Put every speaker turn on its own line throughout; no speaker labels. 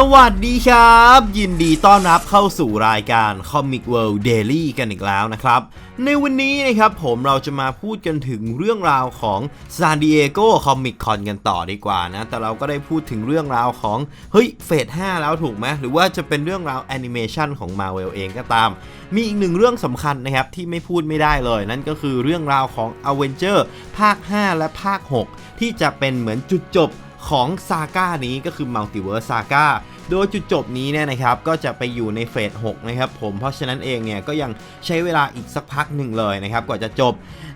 สวัสดีครับ ยินดีต้อนรับเข้าสู่รายการ Comic World Daily กันอีกแล้วนะครับ ในวันนี้นะครับผมเราจะมาพูดกันถึงเรื่องราวของ San Diego Comic Con กันต่อดีกว่านะ แต่เราก็ได้พูดถึงเรื่องราวของ เฮ้ยเฟส 5 แล้วถูกไหมหรือว่าจะเป็นเรื่องราวแอนิเมชันของ Marvel เองก็ตาม มีอีกหนึ่งเรื่องสำคัญนะครับที่ไม่พูดไม่ได้เลย นั่นก็คือเรื่องราวของ a v e n g e r ภาค 5 และภาค 6 ที่จะเป็นเหมือนจุดจบ ของซาก้านี้ก็คือ Multiverse Saga โดยจุดจบนี้เนี่ยนะครับก็จะไปอยู่ในเฟส6นะครับผมเพราะฉะนั้นเองเนี่ยก็ยังใช้เวลาอีกสักพักหนึ่งเลยนะครับกว่าจะจบ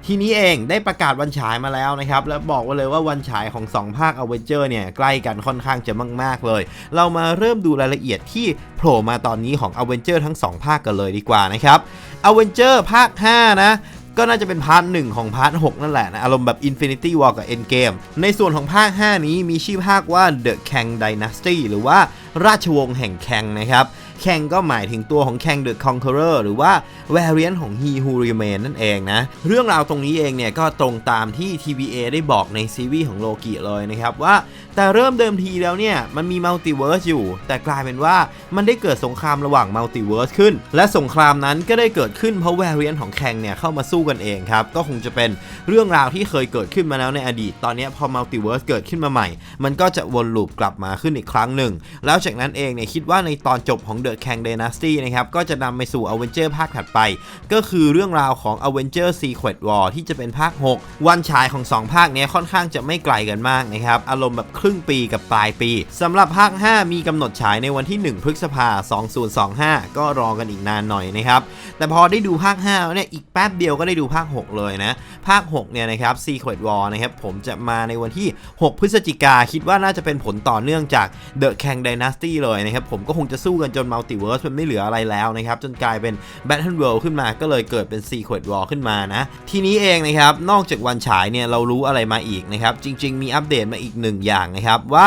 ทีนี้เองได้ประกาศวันฉายมาแล้วนะครับและบอกไว้เลยว่าวันฉายของ 2 ภาค a v e n g e r เนี่ยใกล้กันค่อนข้างจะมาก ๆ เลย เรามาเริ่มดูรายละเอียดที่โผล่มาตอนนี้ของ a v e n g e r ทั้ง 2 ภาคกันเลยดีกว่านะครับ a v e n g e r ภาค 5 นะ ก็น่าจะเป็นพาร์ทหนึ่งของพาร์ท6นั่นแหละนะ อารมณ์แบบ Infinity War กับ Endgame ในส่วนของภาค 5 นี้มีชื่อภาคว่า The Kang Dynasty หรือว่าราชวงศ์แห่งแคงนะครับ แคงก็หมายถึงตัวของ Kang the Conqueror หรือว่า Variant ของ He Who Remain นั่นเองนะ เรื่องราวตรงนี้เองเนี่ยก็ตรงตามที่ TVA ได้บอกในซีรีส์ของโลกิเลยนะครับว่า แต่เริ่มเดิมทีแล้วเนี่ย มันมีมัลติเวิร์สอยู่ แต่กลายเป็นว่ามันได้เกิดสงครามระหว่างมัลติเวิร์สขึ้น และสงครามนั้นก็ได้เกิดขึ้นเพราะ Variant ของแคงเนี่ยเข้ามาสู้กันเองครับก็คงจะเป็นเรื่องราวที่เคยเกิดขึ้นมาแล้วในอดีต ตอนนี้พอมัลติเวิร์สเกิดขึ้นมาใหม่ มันก็จะวนลูปกลับมาขึ้นอีกครั้งหนึ่งแล้วจากนั้นเองเนี่ยคิดว่าในตอนจบของ The Kang Dynasty นะครับ ก็จะนำไปสู่ Avenger ภาคถัดไป ก็คือเรื่องราวของ Avenger Secret War ที่จะเป็นภาค 6 วันฉายของ 2 ภาคเนี้ยค่อนข้างจะไม่ไกลกันมากนะครับ อารมณ์แบบครึ่งปีกับปลายปีสำหรับภาค 5 มีกำหนดฉายในวันที่ 1 พฤษภา 2025 ก็รอกันอีกนานหน่อยนะครับ แต่พอได้ดูภาค5แล้วเนี่ยอีกแป๊บเดียวก็ได้ดูภาค 6 เลยนะ ภาค 6 เนี่ยนะครับ Secret War นะครับผมจะมาในวันที่ 6 พฤศจิกาคิดว่าน่าจะเป็นผลต่อเนื่องจาก The Kang Dynasty เลยนะครับผมก็คงจะสู้กันจน Multiverse มันไม่เหลืออะไรแล้วนะครับ จนกลายเป็น Battle World ขึ้นมาก็เลยเกิดเป็น Secret War ขึ้นมานะ ทีนี้เองนะครับ นอกจากวันฉายเนี่ย เรารู้อะไรมาอีกนะครับ จริง ๆ มีอัปเดตมาอีกหนึ่งอย่างนะครับว่า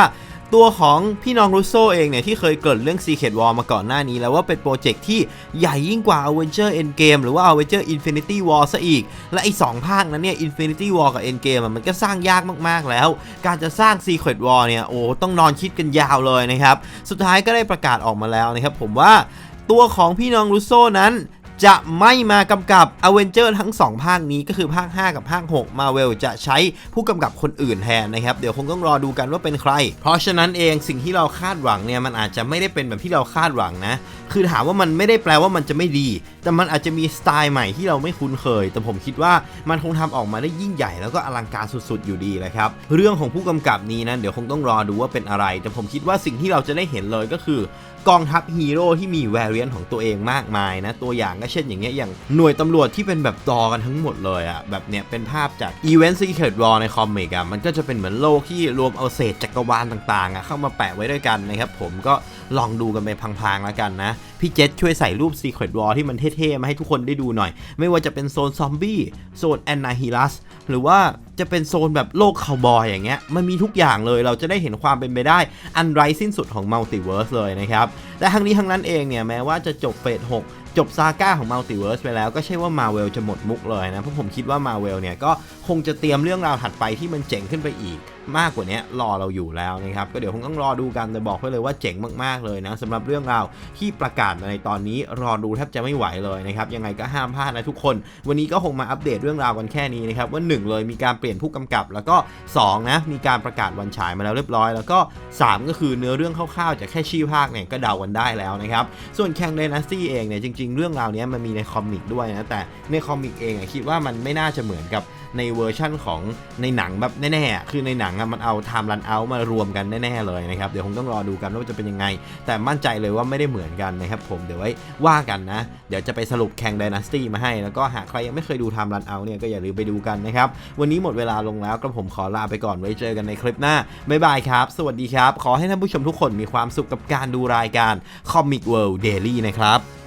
ตัวของพี่น้องรูโซเองเนี่ยที่เคยเกิดเรื่อง Secret War มาก่อนหน้านี้ แล้วว่าเป็นโปรเจกต์ที่ใหญ่ยิ่งกว่า Avenger Endgame หรือว่า Avenger Infinity War ซะอีก และไอ้สองภาคนั้นเนี่ย Infinity War กับ Endgame มันก็สร้างยากมากๆแล้ว การจะสร้าง Secret War เนี่ยโอ้ต้องนอนคิดกันยาวเลยนะครับ สุดท้ายก็ได้ประกาศออกมาแล้วนะครับผมว่าตัวของพี่น้องรูโซนั้น จะไม่มากำกับ a v e n g e r ทั้ง 2 ภาคนี้ก็คือภาค 5 กับภาค6 Marvel จะใช้ผู้กำกับคนอื่นแทนนะครับ เดี๋ยวคงต้องรอดูกันว่าเป็นใคร เพราะฉะนั้นเองสิ่งที่เราคาดหวังเนี่ยมันอาจจะไม่ได้เป็นแบบที่เราคาดหวังนะ คือถามว่ามันไม่ได้แปลว่ามันจะไม่ดี แต่มันอาจจะมีสไตล์ใหม่ที่เราไม่คุ้นเคย แต่ผมคิดว่ามันคงทำออกมาได้ยิ่งใหญ่แล้วก็อลังการสุดๆอยู่ดีเลยครับ เรื่องของผู้กำกับนี้นะเดี๋ยวคงต้องรอดูว่าเป็นอะไร แต่ผมคิดว่าสิ่งที่เราจะได้เห็นเลยก็คือกองทัพฮีโร่ที่มีแวริเอนของตัวเองมากมายนะ ตัวอย่างก็เช่นอย่างเงี้ยอย่างหน่วยตำรวจที่เป็นแบบดอกันทั้งหมดเลยอะแบบเนี้ยเป็นภาพจากอีเวนต์ซีเค r รอในคอมิกอะมันก็จะเป็นเหมือนโลกที่รวมเอาเศษจักรวาลต่างๆอะเข้ามาแปะไว้ด้วยกันนะครับผมก็ลองดูกันไปพังๆแล้วกันนะ พี่เจษช่วยใส่รูป Secret War ที่มันเท่ๆ มาให้ทุกคนได้ดูหน่อย ไม่ว่าจะเป็นโซนซอมบี้ โซนแอนนาฮิลัส หรือว่าจะเป็นโซนแบบโลกคาวบอยอย่างเงี้ย มันมีทุกอย่างเลย เราจะได้เห็นความเป็นไปได้ อันไร้สิ้นสุดของมัลติเวิร์สเลยนะครับ แต่ทั้งนี้ทั้งนั้นเองเนี่ย แม้ว่าจะจบเฟส 6จบซาก้าของมัลติเวิร์สไปแล้วก็ใช่ว่ามาเวลจะหมดมุกเลยนะ เพราะผมคิดว่ามาเวลเนี่ยก็คงจะเตรียมเรื่องราวถัดไปที่มันเจ๋งขึ้นไปอีก มากกว่านี้รอเราอยู่แล้วนะครับก็เดี๋ยวคงต้องรอดูกันแต่บอกไว้เลยว่าเจ๋งมากๆเลยนะสำหรับเรื่องราวที่ประกาศมาในตอนนี้รอดูแทบจะไม่ไหวเลยนะครับยังไงก็ห้ามพลาดนะทุกคน วันนี้ก็คงมาอัปเดตเรื่องราวกันแค่นี้นะครับว่า 1 เลยมีการเปลี่ยนผู้กำกับ แล้วก็ 2 นะมีการประกาศวันฉายมาแล้วเรียบร้อย แล้วก็ 3 ก็คือเนื้อเรื่องคร่าวๆจากแค่ชื่อภาคเนี่ยก็เดากันได้แล้วนะครับส่วนแคงเดนัสซี่เองเนี่ยจริง ๆ เรื่องราวนี้มันมีในคอมิกด้วยนะแต่ในคอมิกเองคิดว่ามันไม่น่าจะเหมือนกับในเวอร์ชั่นของในหนังแบบแน่ๆคือในหนังอะมันเอาไทม์รันเอามารวมกันแน่ๆเลยนะครับ เดี๋ยวคงต้องรอดูกันว่าจะเป็นยังไง แต่มั่นใจเลยว่าไม่ได้เหมือนกันนะครับผมเดี๋ยวไว้ว่ากันนะ เดี๋ยวจะไปสรุปแข่ง Dynasty มาให้ แล้วก็หากใครยังไม่เคยดูไทม์รันเอาเนี่ยก็อย่าลืมไปดูกันนะครับ วันนี้หมดเวลาลงแล้วกระผมขอลาไปก่อนไว้เจอกันในคลิปหน้าบ๊ายบายครับ สวัสดีครับ ขอให้ท่านผู้ชมทุกคนมีความสุขกับการดูรายการ Comic World Daily นะครับ